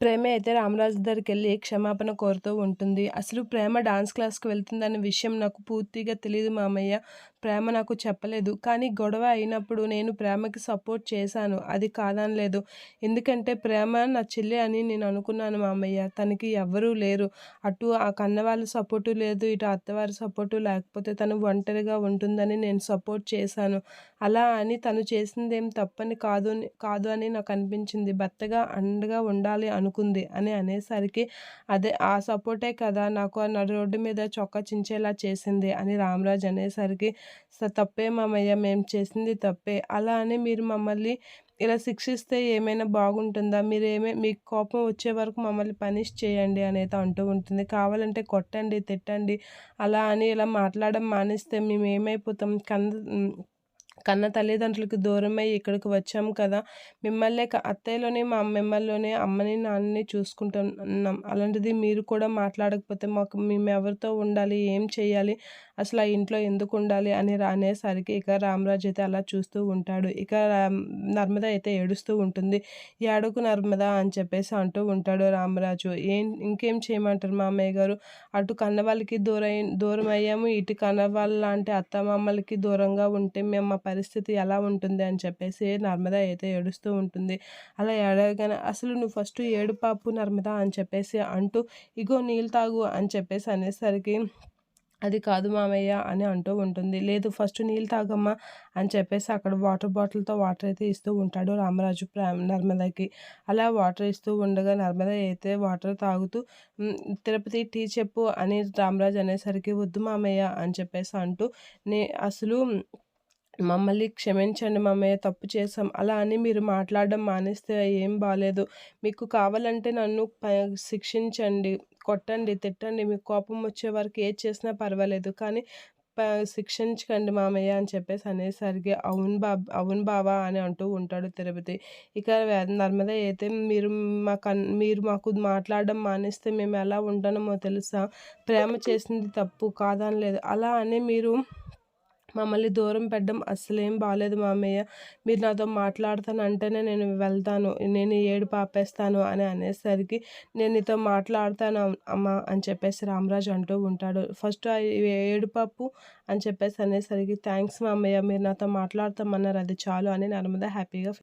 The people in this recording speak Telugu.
ప్రేమ అయితే రామరాజు దగ్గరికి వెళ్ళి క్షమాపణ కోరుతూ ఉంటుంది. అసలు ప్రేమ డాన్స్ క్లాస్కి వెళ్తుందనే విషయం నాకు పూర్తిగా తెలియదు మామయ్య. ప్రేమ నాకు చెప్పలేదు. కానీ గొడవ అయినప్పుడు నేను ప్రేమకి సపోర్ట్ చేశాను. అది కాదనలేదు ఎందుకంటే ప్రేమ నా చెల్లి అని నేను అనుకున్నాను మామయ్య. తనకి ఎవ్వరూ లేరు. అటు ఆ కన్న వాళ్ళ సపోర్టు లేదు ఇటు అత్తవారి సపోర్టు లేకపోతే తను ఒంటరిగా ఉంటుందని నేను సపోర్ట్ చేశాను. అలా అని తను చేసిందేం తప్పని కాదు కాదు అని నాకు అనిపించింది. భర్తగా అండగా ఉండాలి అనుకుంది అని అనేసరికి అదే ఆ సపోర్టే కదా నాకు ఆ నడు రోడ్డు మీద చొక్కా చించేలా చేసింది అని రామరాజు అనేసరికి తప్పే మామయ్య మేము చేసింది తప్పే. అలా అని మీరు మమ్మల్ని ఇలా శిక్షిస్తే ఏమైనా బాగుంటుందా? మీరు ఏమే మీకు కోపం వచ్చే వరకు మమ్మల్ని పనిష్ చేయండి అనేది అంటూ ఉంటుంది. కావాలంటే కొట్టండి తిట్టండి అలా అని ఇలా మాట్లాడడం మానేస్తే మేము ఏమైపోతాం కంద కన్న తల్లిదండ్రులకు దూరమై ఇక్కడికి వచ్చాము కదా. మిమ్మల్నే అత్తయ్యలోనే మా మిమ్మల్లోనే అమ్మని నాన్నని చూసుకుంటున్నాం. అలాంటిది మీరు కూడా మాట్లాడకపోతే మాకు మేము ఎవరితో ఉండాలి? ఏం చేయాలి? అసలు ఆ ఇంట్లో ఎందుకు ఉండాలి అని అనేసరికి ఇక రామరాజు అయితే అలా చూస్తూ ఉంటాడు. ఇక నర్మద అయితే ఏడుస్తూ ఉంటుంది. ఏడుకు నర్మద అని చెప్పేసి అంటూ ఉంటాడు రామరాజు. ఏం ఇంకేం చేయమంటారు మామయ్య గారు? అటు కన్నవాళ్ళకి దూరై దూరం అయ్యాము ఇటు కన్నవాళ్ళ లాంటి అత్తమామలకి దూరంగా ఉంటే మేము మా పరిస్థితి ఎలా ఉంటుంది అని చెప్పేసి నర్మద అయితే ఏడుస్తూ ఉంటుంది. అలా ఏడగానే అసలు నువ్వు ఫస్ట్ ఏడు పాపు నర్మద అని చెప్పేసి అంటూ ఇగో నీళ్ళు తాగు అని చెప్పేసి అనేసరికి అది కాదు మామయ్య అని అంటూ ఉంటుంది. లేదు ఫస్ట్ నీళ్ళు తాగమ్మా అని చెప్పేసి అక్కడ వాటర్ బాటిల్తో వాటర్ అయితే ఇస్తూ ఉంటాడు రామరాజు ప్రేమ నర్మదకి. అలా వాటర్ ఇస్తూ ఉండగా నర్మద అయితే వాటర్ తాగుతూ తిరుపతి టీ చెప్పు అని రామరాజు అనేసరికి వద్దు మామయ్య అని చెప్పేసి అంటూ నే అసలు మమ్మల్ని క్షమించండి మమ్మయ్య తప్పు చేసాం అలా అని మీరు మాట్లాడడం మానేస్తే ఏం బాగాలేదు మీకు కావాలంటే నన్ను శిక్షించండి. కొట్టండి తిట్టండి మీకు కోపం వచ్చే వరకు ఏది చేసినా పర్వాలేదు. కానీ శిక్షించకండి మామయ్య అని చెప్పేసి అనేసరికి అవును బాబ్ అవును బావా అని అంటూ ఉంటాడు తిరుపతి. ఇక నర్మద అయితే మీరు మా కన్ మీరు మాకు మాట్లాడడం మానేస్తే మేము ఎలా ఉంటామో తెలుసా? ప్రేమ చేసింది తప్పు కాదని లేదు అలా అని మీరు మమ్మల్ని దూరం పెట్టడం అస్సలేం బాగాలేదు మామయ్య. మీరు నాతో మాట్లాడతాను అంటేనే నేను వెళ్తాను. నేను ఏడు పాపేస్తాను అని అనేసరికి నేను నీతో మాట్లాడతాను అమ్మ అని చెప్పేసి రామరాజు అంటూ ఉంటాడు. ఫస్ట్ ఏడు పప్పు అని చెప్పేసి అనేసరికి థ్యాంక్స్ మామయ్య మీరు నాతో మాట్లాడతామన్నారు. అది చాలు అని నర్మద హ్యాపీగా